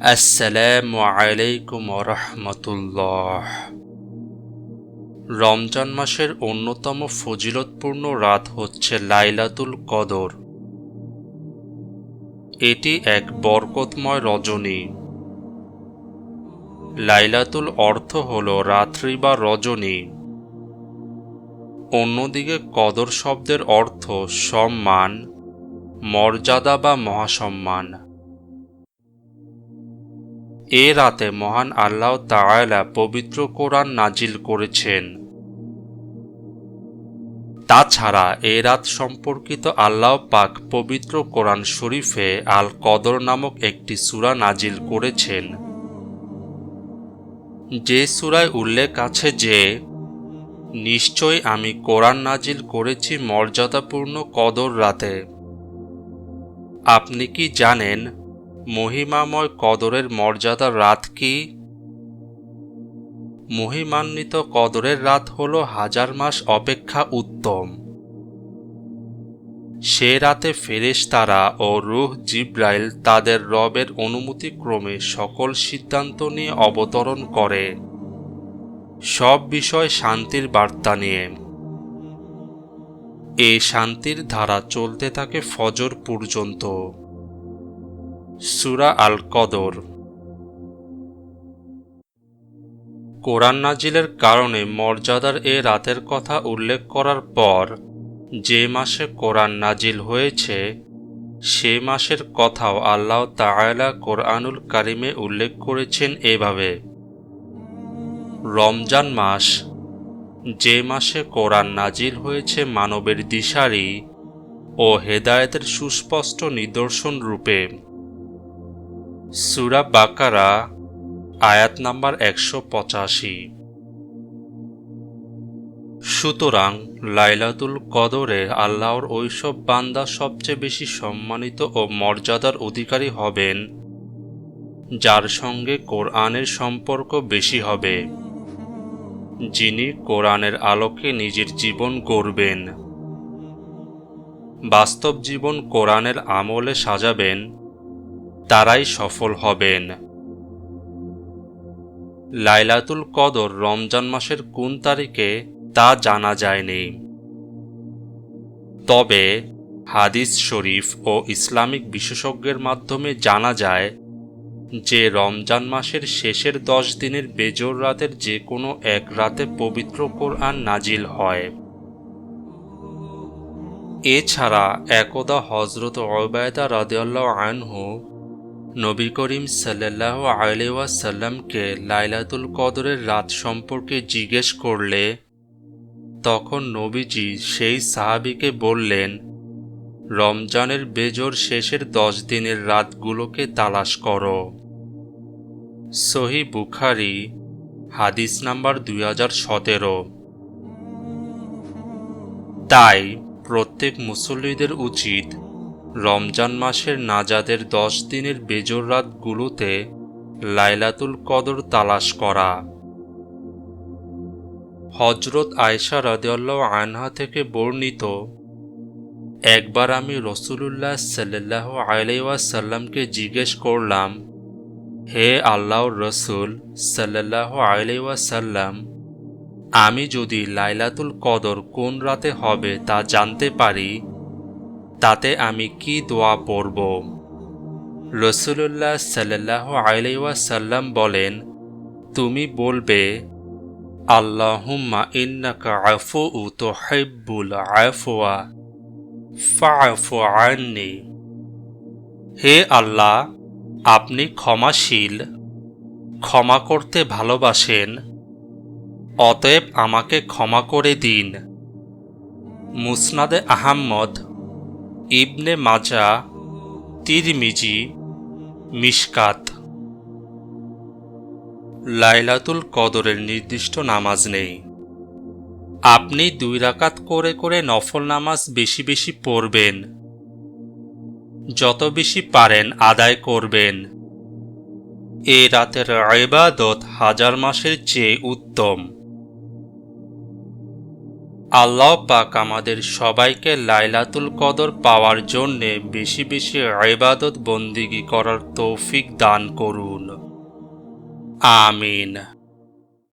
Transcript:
আসসালামু আলাইকুম রহমতুল্লাহ। রমজান মাসের অন্যতম ফজিলতপূর্ণ রাত হচ্ছে লাইলাতুল কদর। এটি এক বরকতময় রজনী। লাইলাতুল অর্থ হল রাত্রি বা রজনী। অন্যদিকে কদর শব্দের অর্থ সম্মান, মর্যাদা বা মহাসম্মান। এ রাতে মহান আল্লাহ তাআলা পবিত্র কোরআন নাজিল করেছেন। তাছাড়া এ রাত সম্পর্কিত আল্লাহ পাক পবিত্র কোরআন শরীফে আল কদর নামক একটি সূরা নাজিল করেছেন। যে সূরায় উল্লেখ আছে যে নিশ্চয় আমি কোরআন নাজিল করেছি মর্যাদাপূর্ণ কদর রাতে। আপনি কি জানেন মহিমাময় কদরের মর্যাদার রাত কি? মহিমান্বিত কদরের রাত হল হাজার মাস অপেক্ষা উত্তম। সে রাতে ফেরেশতারা ও রুহ জিব্রাইল তাদের রবের অনুমতিক্রমে সকল সিদ্ধান্ত নিয়ে অবতরণ করে। সব বিষয় শান্তির বার্তা নিয়ে। এই শান্তির ধারা চলতে থাকে ফজর পর্যন্ত। সুরা আল কদর কোরআন নাজিলের কারণে মর্যাদার এ রাতের কথা উল্লেখ করার পর, যে মাসে কোরআন নাজিল হয়েছে, সে মাসের কথাও আল্লাহ তাআলা কোরআনুল কারিমে উল্লেখ করেছেন এভাবে। রমজান মাস, যে মাসে কোরআন নাজিল হয়েছে মানবের দিশারি ও হেদায়েতের সুস্পষ্ট নিদর্শন রূপে। সুরা বাকারা, আয়াত নাম্বার একশো পঁচাশি। সুতরাং লাইলাতুল কদরে আল্লাহর ওইসব বান্দা সবচেয়ে বেশি সম্মানিত ও মর্যাদার অধিকারী হবেন, যার সঙ্গে কোরআনের সম্পর্ক বেশি হবে, যিনি কোরআনের আলোকে নিজের জীবন গড়বেন। বাস্তব জীবন কোরআনের আমলে সাজাবেন তারাই সফল হবেন। লাইলাতুল কদর রমজান মাসের কোন তারিখে তা জানা যায়নি। তবে হাদিস শরীফ ও ইসলামিক বিশেষজ্ঞের মাধ্যমে জানা যায় যে, রমজান মাসের শেষের দশ দিনের বেজর রাতের যে কোনো এক রাতে পবিত্র কোরআন নাজিল হয়। এছাড়া একদা হজরত অবায়দা রাদিয়াল্লাহ আনহু নবী করিম সাল্লাহ আলিওয়াসাল্লামকে লাইলাতুল কদরের রাত সম্পর্কে জিজ্ঞেস করলে, তখন নবীজি সেই সাহাবিকে বললেন, রমজানের বেজর শেষের দশ দিনের রাতগুলোকে তালাশ করো। সহি বুখারি, হাদিস নাম্বার দুই হাজার সতেরো। তাই প্রত্যেক মুসল্লিদের উচিত রমজান মাসের নাজাদের দশ দিনের বেজর রাতগুলোতে লাইলাতুল কদর তালাশ করা। হজরত আয়সা রাদেল্লাহ আনহা থেকে বর্ণিত, একবার আমি রসুলুল্লাহ সাল্লাহ আলাইসাল্লামকে জিজ্ঞেস করলাম, হে আল্লাহর রসুল সাল্লাহ আলাইসাল্লাম আমি যদি লাইলাতুল কদর কোন রাতে হবে তা জানতে পারি? তাতে আমি কি দোয়া পড়ব? রসুল্লাহ সাল্লাহ আলাইসাল্লাম বলেন, তুমি বলবে, আল্লাহুম্মা ইন্নাকা আফু তো হাইবুল আফওয়া ফাফু আননি। হে আল্লাহ, আপনি ক্ষমাশীল, ক্ষমা করতে ভালোবাসেন, অতএব আমাকে ক্ষমা করে দিন। মুসনাদে আহাম্মদ ইবনে মাজা, তিরমিজি, মিশকাত। লাইলাতুল কদরের নির্দিষ্ট নামাজ নেই। আপনি দুই রাকাত করে করে নফল নামাজ বেশি বেশি পড়বেন। যত বেশি পারেন আদায় করবেন। এ রাতের ইবাদত হাজার মাসের চেয়ে উত্তম। আল্লাহ পাক আমাদের সবাইকে লাইলাতুল কদর পাওয়ার জন্যে বেশি বেশি ইবাদত বন্দিগি করার তৌফিক দান করুন। আমিন।